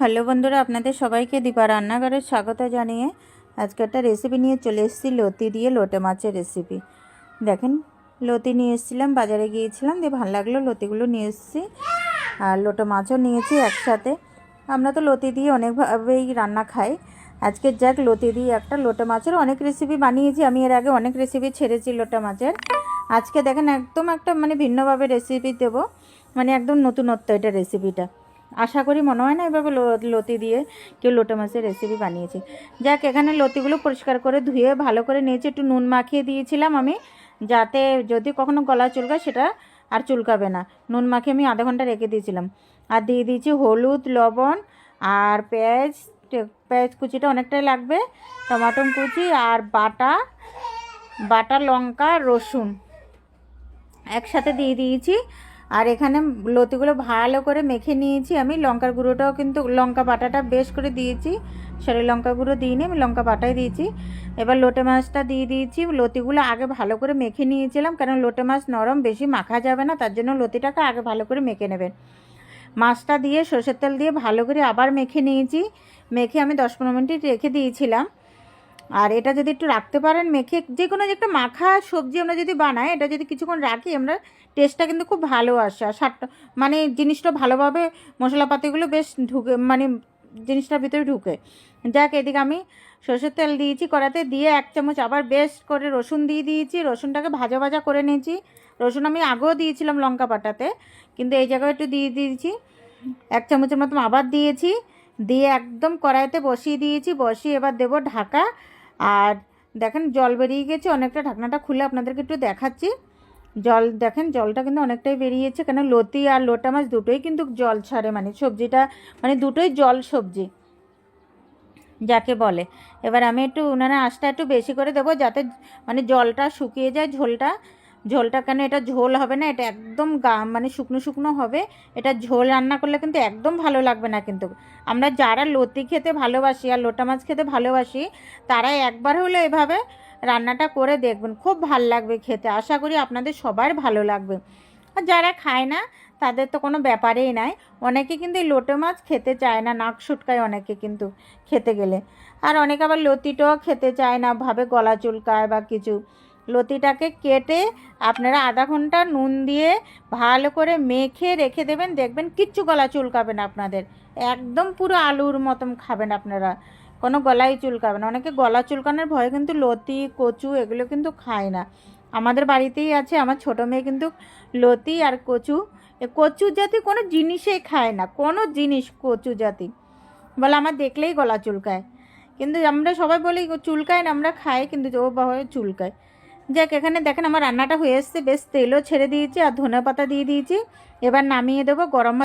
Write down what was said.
Hello বন্ধুরা, আপনাদের সবাইকে দীপা রান্নাঘরের স্বাগত জানিয়ে আজকে একটা রেসিপি নিয়ে চলে এসেছি, লতি দিয়ে লোটে মাছের রেসিপি দেখেন, লতি নিয়ে এসেছিলাম, বাজারে গিয়েছিলাম, দিয়ে ভালো লাগল, লতিগুলো নিয়ে এসেছি, আর লোটে মাছও নিয়েছি একসাথে। আমরা তো লতি দিয়ে অনেকভাবেই রান্না খাই। আজকে যাক, লতি দিয়ে একটা লোটে মাছের অনেক রেসিপি বানিয়েছি, আমি এর আগে অনেক রেসিপি ছেড়েছি লোটে মাছের। আজকে দেখেন, একদম একটা মানে ভিন্নভাবে রেসিপি দেবো মানে একদম নতুনত্ব এটা রেসিপিটা আশা করি মনে হয় না এভাবে লতি দিয়ে কেউ লোটে মাছের রেসিপি বানিয়েছে। যাক, এখানে লতিগুলো পরিষ্কার করে ধুয়ে ভালো করে নিয়েছি একটু নুন মাখিয়ে দিয়েছিলাম আমি, যাতে যদি কখনো গলা চুলকায় সেটা আর চুলকাবে না। নুন মাখিয়ে আমি আধা ঘণ্টা রেখে দিয়েছিলাম। আর দিয়ে দিয়েছি হলুদ, লবণ আর পেঁয়াজ। পেঁয়াজ কুচিটা অনেকটাই লাগবে, টমাটো কুচি আর বাটা বাটা লঙ্কা, রসুন। একসাথে দিয়ে দিয়েছি। আর এখানে লতিগুলো ভালো করে মেখে নিয়েছি আমি। লঙ্কার গুঁড়োটাও কিন্তু, লঙ্কা বাটাটা বেশ করে দিয়েছি। সরি, লঙ্কা গুঁড়ো দিইনি, আমি লঙ্কা বাটাই দিয়েছি। এবার লোটে মাছটা দিয়ে দিয়েছি। লতিগুলো আগে ভালো করে মেখে নিয়েছিলাম, কারণ লোটে মাছ নরম, বেশি মাখা যাবে না, তার জন্য লতিটাকে আগে ভালো করে মেখে নেবেন। মাছটা দিয়ে সর্ষের তেল দিয়ে ভালো করে আবার মেখে নিয়েছি। মেখে আমি দশ পনেরো মিনিট রেখে দিয়েছিলাম। আর এটা যদি একটু রাখতে পারেন মেখে, যে কোনো যে একটা মাখা সবজি আমরা যদি বানাই, এটা যদি কিছুক্ষণ রাখি, আমরা টেস্টটা কিন্তু খুব ভালো আসে। আর স্বাদটা মানে জিনিসটা ভালোভাবে মশলাপাতিগুলো বেশ ঢুকে মানে জিনিসটার ভিতরে ঢুকে। যাক, এদিকে আমি সর্ষের তেল দিয়েছি কড়াতে, দিয়ে এক চামচ আবার বেশ করে রসুন দিয়ে দিয়েছি। রসুনটাকে ভাজা ভাজা করে নিয়েছি। রসুন আমি আগেও দিয়েছিলাম লঙ্কা পাটাতে কিন্তু এই জায়গায় একটু দিয়ে দিয়েছি। এক চামচের মতন আবার দিয়েছি। দিয়ে একদম কড়াইতে বসিয়ে দিয়েছি। বসিয়ে এবার দেবো ঢাকা আর দেখেন জল বেরিয়ে গেছে, অনেকটা ঢাকনাটা খুলে আপনাদেরকে একটু দেখাচ্ছি। জল, দেখেন জলটা কিন্তু অনেকটাই বেরিয়েছে, কেন লতি আর লোটা মাছ দুটোই কিন্তু জল ছাড়ে মানে সবজিটা মানে দুটোই জল সবজি, যাকে বলে। এবার আমি একটু উনানে আঁচটা একটু বেশি করে দেবো, যাতে মানে জলটা শুকিয়ে যায় ঝোলটা। ঝোলটা কেন? এটা ঝোল হবে না, এটা একদম গা মানে শুকনো শুকনো হবে। এটা ঝোল রান্না করলে কিন্তু একদম ভালো লাগবে না কিন্তু। আমরা যারা লতি খেতে ভালোবাসি আর লোটা মাছ খেতে ভালোবাসি, তারা একবার হলে এভাবে রান্নাটা করে দেখবেন। খুব ভালো লাগবে খেতে। আশা করি আপনাদের সবার ভালো লাগবে। আর যারা খায় না, তাদের তো কোনো ব্যাপারেই নাই। অনেকে কিন্তু এই লোটে মাছ খেতে চায় না, নাক সুটকায় অনেকে কিন্তু খেতে গেলে। আর অনেকে আবার লতিটাও খেতে চায় না, ভাবে গলা চুলকায় বা কিছু। লতিটাকে কেটে আপনারা আধা ঘণ্টা নুন দিয়ে ভালো করে মেখে রেখে দেবেন। দেখবেন কিচ্ছু গলা চুলকাবে না আপনাদের। একদম পুরো আলুর মতন খাবেন আপনারা। কোনো গলাই চুলকাবে না। অনেকে গলা চুলকানোর ভয়ে কিন্তু লতি, কচু এগুলো কিন্তু খায় না। আমাদের বাড়িতেই আছে, আমার ছোটো মেয়ে কিন্তু লতি আর কচু। কচু জাতি কোনো জিনিসেই খায় না, কোনো জিনিস কচু জাতি। বলে আমার দেখলেই গলা চুলকায়। কিন্তু আমরা সবাই বলি চুলকায় না, আমরা খাই। কিন্তু ও চুলকায়। যাক, এখানে দেখেন আমার রান্নাটা হয়ে এসছে। বেশ তেলও ছেড়ে দিয়েছি আর ধনে পাতা দিয়ে দিয়েছি। এবার নামিয়ে দেবো গরম